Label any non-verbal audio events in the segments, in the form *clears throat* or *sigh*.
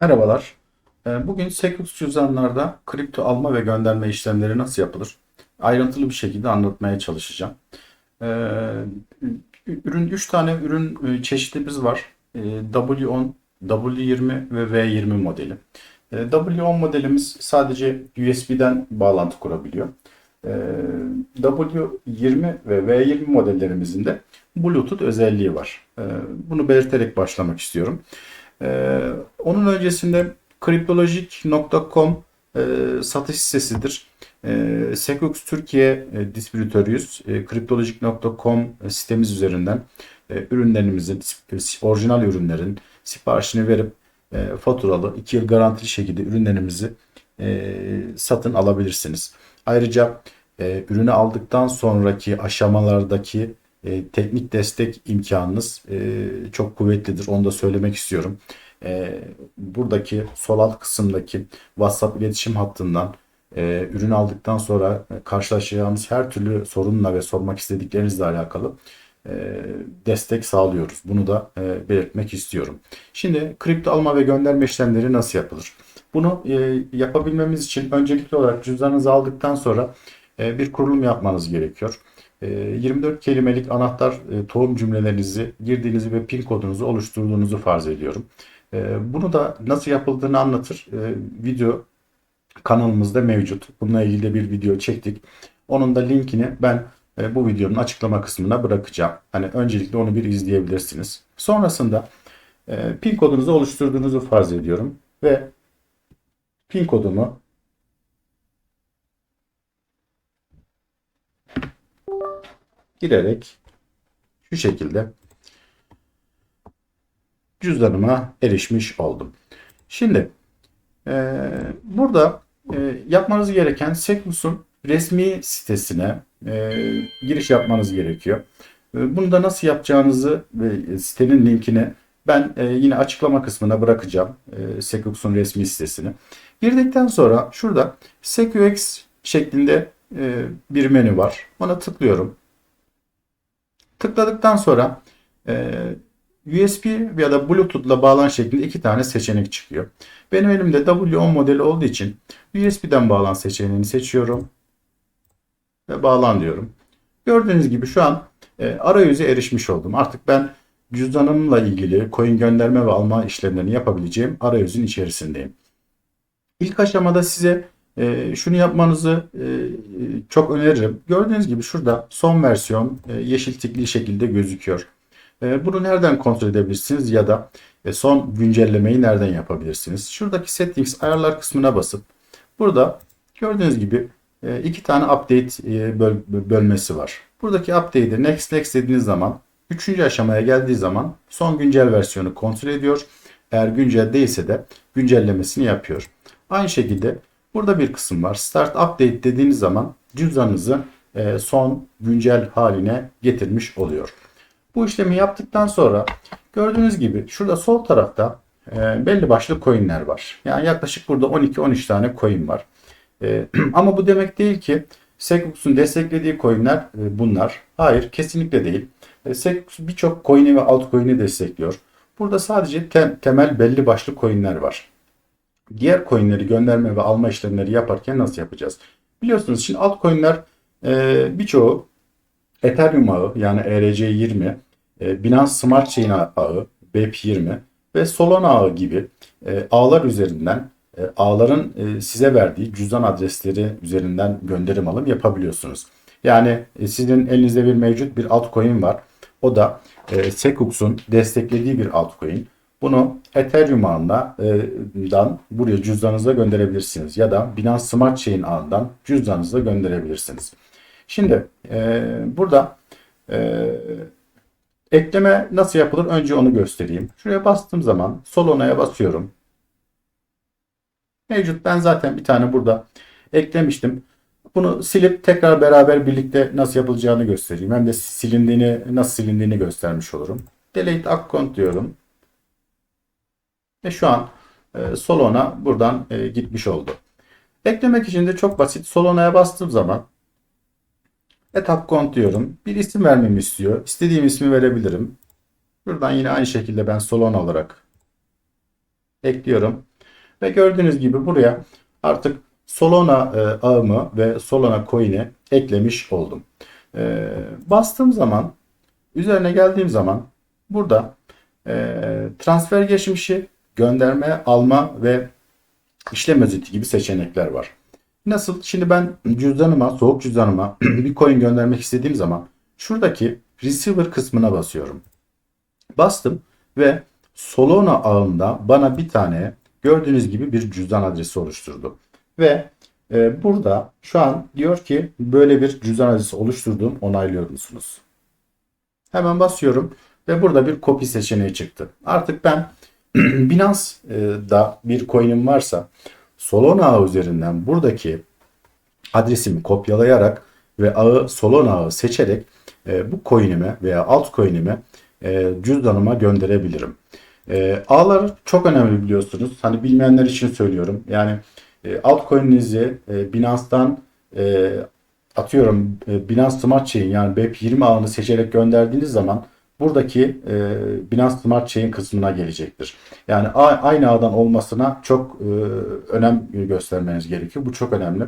Merhabalar. Ee, Bugün Securus cüzdanlarda kripto alma ve gönderme işlemleri nasıl yapılır? Ayrıntılı bir şekilde anlatmaya çalışacağım. Ee, Ürün 3 tane ürün e, çeşitimiz var. Ee, W10, W20 ve V20 modeli. Ee, W10 modelimiz sadece USB'den bağlantı kurabiliyor. Ee, W20 ve V20 modellerimizin de Bluetooth özelliği var. Ee, Bunu belirterek başlamak istiyorum. Ee, onun öncesinde Cryptologic.com e, satış sitesidir. E, Secux Türkiye e, distribütörüyüz. E, Cryptologic.com sitemiz üzerinden e, ürünlerimizin, e, orijinal ürünlerin siparişini verip e, faturalı 2 yıl garantili şekilde ürünlerimizi e, satın alabilirsiniz. Ayrıca e, ürünü aldıktan sonraki aşamalardaki e, teknik destek imkanınız e, çok kuvvetlidir. Onu da söylemek istiyorum. E, buradaki sol alt kısımdaki WhatsApp iletişim hattından e, ürün aldıktan sonra karşılaşacağımız her türlü sorunla ve sormak istediklerinizle alakalı e, destek sağlıyoruz. Bunu da e, belirtmek istiyorum. Şimdi kripto alma ve gönderme işlemleri nasıl yapılır? Bunu e, yapabilmemiz için öncelikli olarak cüzdanınızı aldıktan sonra e, bir kurulum yapmanız gerekiyor. 24 e, kelimelik anahtar e, tohum cümlelerinizi girdiğinizi ve pin kodunuzu oluşturduğunuzu farz ediyorum. E, bunu da nasıl yapıldığını anlatır video kanalımızda mevcut. Bununla ilgili de bir video çektik. Onun da linkini ben bu videonun açıklama kısmına bırakacağım. Hani öncelikle onu bir izleyebilirsiniz. Sonrasında pin kodunuzu oluşturduğunuzu farz ediyorum ve pin kodumu girerek şu şekilde cüzdanıma erişmiş oldum. Şimdi e, burada e, yapmanız gereken Seclus'un resmi sitesine e, giriş yapmanız gerekiyor. E, bunu da nasıl yapacağınızı ve sitenin linkini ben e, yine açıklama kısmına bırakacağım. E, Seclux'un resmi sitesini. Girdikten sonra şurada SecuX şeklinde e, bir menü var. Ona tıklıyorum. Tıkladıktan sonra e, USB ya da Bluetooth ile bağlan şeklinde iki tane seçenek çıkıyor. Benim elimde W10 modeli olduğu için USB'den bağlan seçeneğini seçiyorum. Ve bağlan diyorum. Gördüğünüz gibi şu an e, arayüze erişmiş oldum. Artık ben cüzdanımla ilgili coin gönderme ve alma işlemlerini yapabileceğim arayüzün içerisindeyim. İlk aşamada size e, şunu yapmanızı e, çok öneririm. Gördüğünüz gibi şurada son versiyon e, yeşil tikli şekilde gözüküyor. E, bunu nereden kontrol edebilirsiniz ya da e, son güncellemeyi nereden yapabilirsiniz? Şuradaki settings ayarlar kısmına basıp burada gördüğünüz gibi e, iki tane update e, böl bölmesi var. Buradaki update'i next next dediğiniz zaman üçüncü aşamaya geldiği zaman son güncel versiyonu kontrol ediyor. Eğer güncel değilse de güncellemesini yapıyor. Aynı şekilde Burada bir kısım var. Start Update dediğiniz zaman cüzdanınızı e, son güncel haline getirmiş oluyor. Bu işlemi yaptıktan sonra gördüğünüz gibi şurada sol tarafta e, belli başlı coinler var. Yani yaklaşık burada 12-13 tane coin var. E, *clears throat* ama bu demek değil ki Secux'un desteklediği coinler bunlar. Hayır kesinlikle değil. Secux birçok coin'i ve altcoin'i destekliyor. Burada sadece temel belli başlı coinler var diğer coinleri gönderme ve alma işlemleri yaparken nasıl yapacağız? Biliyorsunuz şimdi altcoin'ler e, birçoğu Ethereum ağı yani ERC20, e, Binance Smart Chain ağı, BEP20 ve Solana ağı gibi e, ağlar üzerinden e, ağların e, size verdiği cüzdan adresleri üzerinden gönderim alım yapabiliyorsunuz. Yani e, sizin elinizde bir mevcut bir altcoin var. O da e, Secux'un desteklediği bir altcoin. Bunu Ethereum ağından buraya cüzdanınıza gönderebilirsiniz. Ya da Binance Smart Chain ağından cüzdanınıza gönderebilirsiniz. Şimdi e, burada e, ekleme nasıl yapılır? Önce onu göstereyim. Şuraya bastığım zaman Solona'ya basıyorum. Mevcut ben zaten bir tane burada eklemiştim. Bunu silip tekrar beraber birlikte nasıl yapılacağını göstereyim. Hem de silindiğini nasıl silindiğini göstermiş olurum. Delete account diyorum. Ve şu an e, Solona buradan e, gitmiş oldu. Eklemek için de çok basit. Solona'ya bastığım zaman etap kont diyorum. Bir isim vermemi istiyor. İstediğim ismi verebilirim. Buradan yine aynı şekilde ben Solona olarak ekliyorum. Ve gördüğünüz gibi buraya artık Solana e, ağımı ve Solana coin'i eklemiş oldum. E, bastığım zaman üzerine geldiğim zaman burada e, transfer geçmişi, gönderme, alma ve işlem özeti gibi seçenekler var. Nasıl? Şimdi ben cüzdanıma, soğuk cüzdanıma *clears throat* bir coin göndermek istediğim zaman şuradaki receiver kısmına basıyorum. Bastım ve Solana ağında bana bir tane gördüğünüz gibi bir cüzdan adresi oluşturdu. Ve e, burada şu an diyor ki böyle bir cüzdan adresi oluşturduğum onaylıyor musunuz? Hemen basıyorum ve burada bir copy seçeneği çıktı. Artık ben *clears throat* Binance'da bir coin'im varsa Solana ağı üzerinden buradaki adresimi kopyalayarak ve ağı Solana ağı seçerek e, bu coin'ime veya altcoin'ime e, cüzdanıma gönderebilirim. E, ağlar çok önemli biliyorsunuz. Hani bilmeyenler için söylüyorum. Yani e, altcoin'inizi e, Binance'dan e, atıyorum e, Binance Smart Chain yani BEP20 ağını seçerek gönderdiğiniz zaman buradaki e, Binance Smart Chain kısmına gelecektir. Yani aynı ağdan olmasına çok e, önem göstermeniz gerekiyor. Bu çok önemli.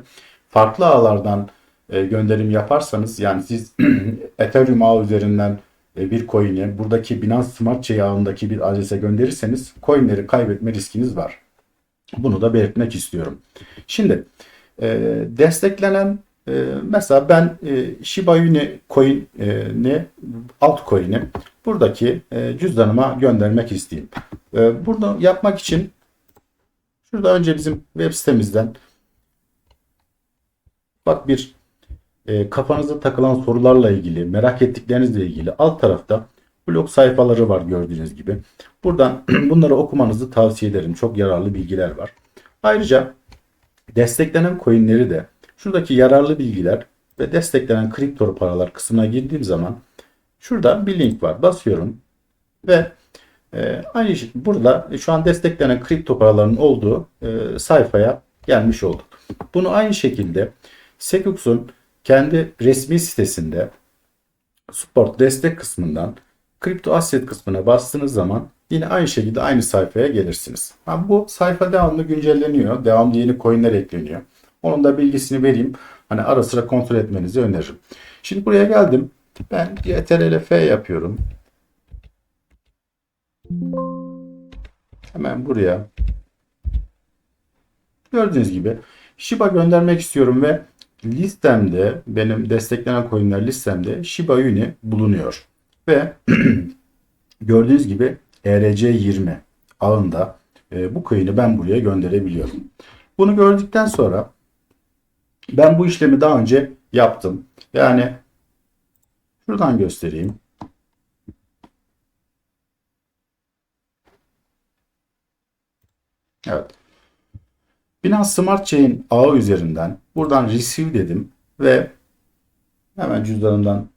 Farklı ağlardan e, gönderim yaparsanız yani siz *clears throat* Ethereum ağı üzerinden e, bir coin'i buradaki Binance Smart Chain ağındaki bir adrese gönderirseniz coin'leri kaybetme riskiniz var. Bunu da belirtmek istiyorum. Şimdi e, desteklenen e, mesela ben e, Shiba Inu coin'i altcoin'i buradaki e, cüzdanıma göndermek isteyeyim. E, burada yapmak için şurada önce bizim web sitemizden bak bir e, kafanıza takılan sorularla ilgili, merak ettiklerinizle ilgili alt tarafta blog sayfaları var gördüğünüz gibi. Buradan *clears throat* bunları okumanızı tavsiye ederim. Çok yararlı bilgiler var. Ayrıca desteklenen coinleri de şuradaki yararlı bilgiler ve desteklenen kripto paralar kısmına girdiğim zaman şurada bir link var. Basıyorum ve e, aynı şey burada şu an desteklenen kripto paraların olduğu e, sayfaya gelmiş olduk. Bunu aynı şekilde Sekux'un kendi resmi sitesinde support destek kısmından kripto asset kısmına bastığınız zaman yine aynı şekilde aynı sayfaya gelirsiniz. Ha, bu sayfa devamlı güncelleniyor. Devamlı yeni coinler ekleniyor. Onun da bilgisini vereyim. Hani ara sıra kontrol etmenizi öneririm. Şimdi buraya geldim. Ben CTRL yapıyorum. Hemen buraya. Gördüğünüz gibi Shiba göndermek istiyorum ve listemde benim desteklenen coinler listemde Shiba Inu bulunuyor. Ve *clears throat* gördüğünüz gibi ERC20 ağında e, bu coin'i ben buraya gönderebiliyorum. Bunu gördükten sonra ben bu işlemi daha önce yaptım. Yani şuradan göstereyim. Evet. Binance Smart Chain ağı üzerinden buradan receive dedim ve hemen cüzdanımdan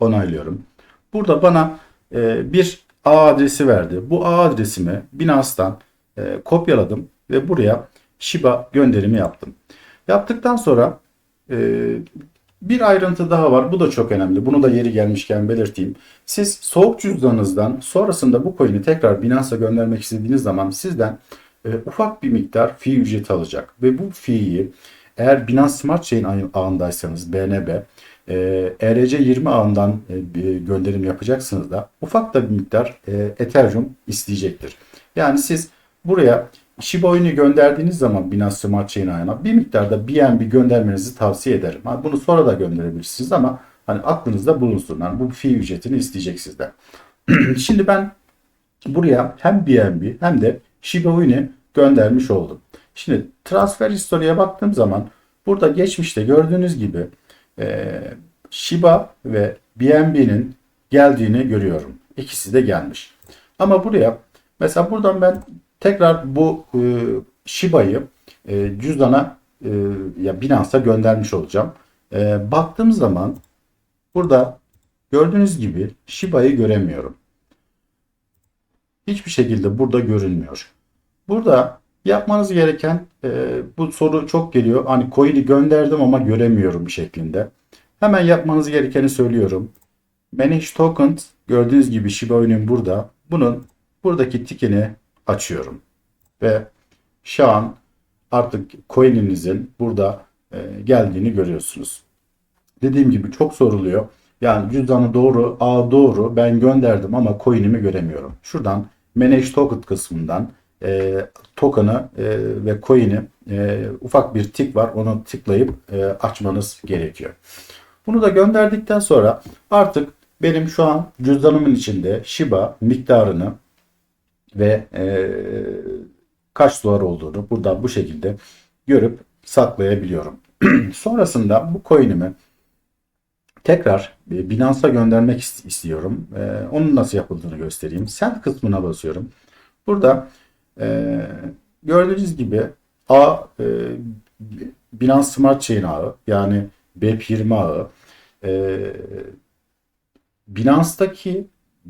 onaylıyorum. Burada bana e, bir ağ adresi verdi. Bu ağ adresimi Binance'dan e, kopyaladım ve buraya Shiba gönderimi yaptım. Yaptıktan sonra e, bir ayrıntı daha var. Bu da çok önemli. Bunu da yeri gelmişken belirteyim. Siz soğuk cüzdanınızdan sonrasında bu coin'i tekrar Binance'a göndermek istediğiniz zaman sizden e, ufak bir miktar fee ücreti alacak. Ve bu fee'yi eğer Binance Smart Chain ağındaysanız BNB e, ERC20 ağından e, gönderim yapacaksınız da ufak da bir miktar e, Ethereum isteyecektir. Yani siz buraya Shiba Inu gönderdiğiniz zaman Binance Smart Chain ağına bir miktarda BNB göndermenizi tavsiye ederim. Yani bunu sonra da gönderebilirsiniz ama hani aklınızda bulunsun. Yani bu fee ücretini isteyecek sizden. *clears throat* Şimdi ben buraya hem BNB hem de Shiba Inu göndermiş oldum. Şimdi transfer historiye baktığım zaman burada geçmişte gördüğünüz gibi e, Shiba ve BNB'nin geldiğini görüyorum. İkisi de gelmiş. Ama buraya mesela buradan ben tekrar bu e, Shiba'yı e, cüzdana e, ya Binance'a göndermiş olacağım. E, baktığım zaman burada gördüğünüz gibi Shiba'yı göremiyorum. Hiçbir şekilde burada görünmüyor. Burada yapmanız gereken e, bu soru çok geliyor. Hani coin'i gönderdim ama göremiyorum şeklinde. Hemen yapmanız gerekeni söylüyorum. Manage Tokens gördüğünüz gibi Shiba Inu'nun burada. Bunun buradaki tikini açıyorum. Ve şu an artık coin'inizin burada e, geldiğini görüyorsunuz. Dediğim gibi çok soruluyor. Yani cüzdanı doğru, A doğru ben gönderdim ama coin'imi göremiyorum. Şuradan Manage Token kısmından e, token'ı e, ve coin'i e, ufak bir tik var. Onu tıklayıp e, açmanız gerekiyor. Bunu da gönderdikten sonra artık benim şu an cüzdanımın içinde Shiba miktarını ve e, kaç dolar olduğunu burada bu şekilde görüp saklayabiliyorum. *clears throat* Sonrasında bu coin'imi tekrar e, Binance'a göndermek ist- istiyorum. E, onun nasıl yapıldığını göstereyim. Send kısmına basıyorum. Burada e, gördüğünüz gibi A e, Binance Smart Chain ağı yani BEP20 ağı e, Binance'daki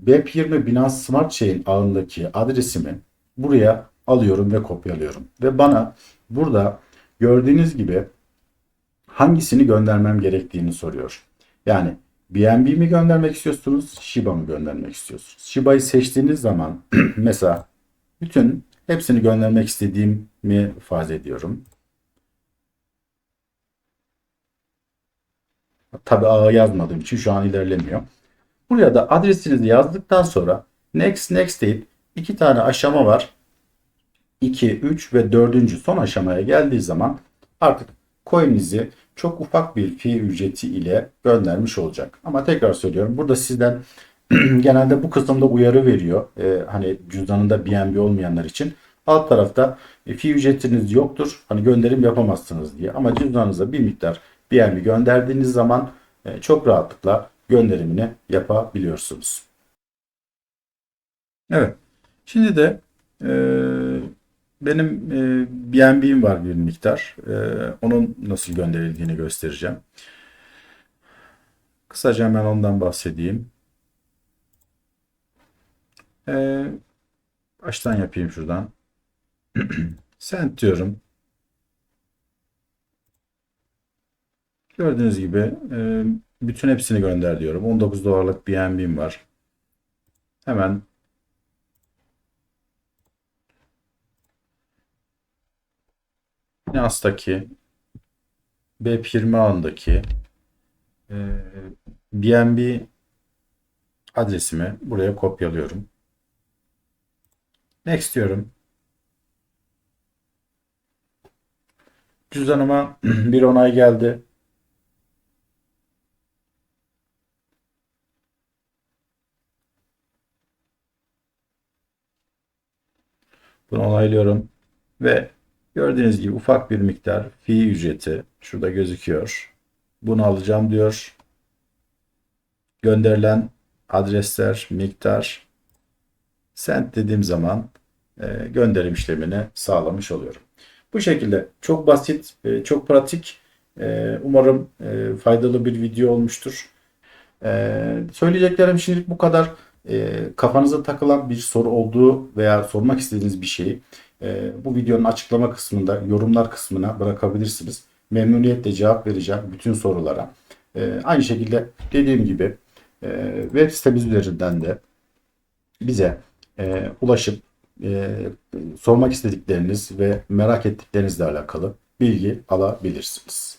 BEP20 Binance Smart Chain ağındaki adresimi buraya alıyorum ve kopyalıyorum. Ve bana burada gördüğünüz gibi hangisini göndermem gerektiğini soruyor. Yani BNB mi göndermek istiyorsunuz, Shiba mı göndermek istiyorsunuz? Shiba'yı seçtiğiniz zaman *clears throat* mesela bütün hepsini göndermek istediğimi farz ediyorum. Tabi ağa yazmadığım için şu an ilerlemiyor. Buraya da adresinizi yazdıktan sonra next next deyip iki tane aşama var. 2, 3 ve 4. son aşamaya geldiği zaman artık coin'inizi çok ufak bir fee ücreti ile göndermiş olacak. Ama tekrar söylüyorum burada sizden *clears throat* genelde bu kısımda uyarı veriyor. Ee, hani cüzdanında BNB olmayanlar için. Alt tarafta e, fee ücretiniz yoktur. Hani gönderim yapamazsınız diye. Ama cüzdanınıza bir miktar BNB gönderdiğiniz zaman e, çok rahatlıkla gönderimini yapabiliyorsunuz. Evet. Şimdi de e, benim e, BNB'm var bir miktar. E, onun nasıl gönderildiğini göstereceğim. Kısaca hemen ondan bahsedeyim. E, baştan yapayım şuradan. *clears throat* Send diyorum. Gördüğünüz gibi e, bütün hepsini gönder diyorum. 19 dolarlık BNB'm var. Hemen Binance'daki BEP20 ağındaki e, BNB adresimi buraya kopyalıyorum. Next diyorum. Cüzdanıma *clears throat* bir onay geldi. Bunu onaylıyorum ve gördüğünüz gibi ufak bir miktar fee ücreti şurada gözüküyor. Bunu alacağım diyor. Gönderilen adresler, miktar send dediğim zaman e, gönderim işlemini sağlamış oluyorum. Bu şekilde çok basit, e, çok pratik. E, umarım e, faydalı bir video olmuştur. E, söyleyeceklerim şimdilik bu kadar. E, kafanıza takılan bir soru olduğu veya sormak istediğiniz bir şeyi e, bu videonun açıklama kısmında, yorumlar kısmına bırakabilirsiniz. Memnuniyetle cevap vereceğim bütün sorulara. E, aynı şekilde dediğim gibi e, web sitemiz üzerinden de bize e, ulaşıp e, sormak istedikleriniz ve merak ettiklerinizle alakalı bilgi alabilirsiniz.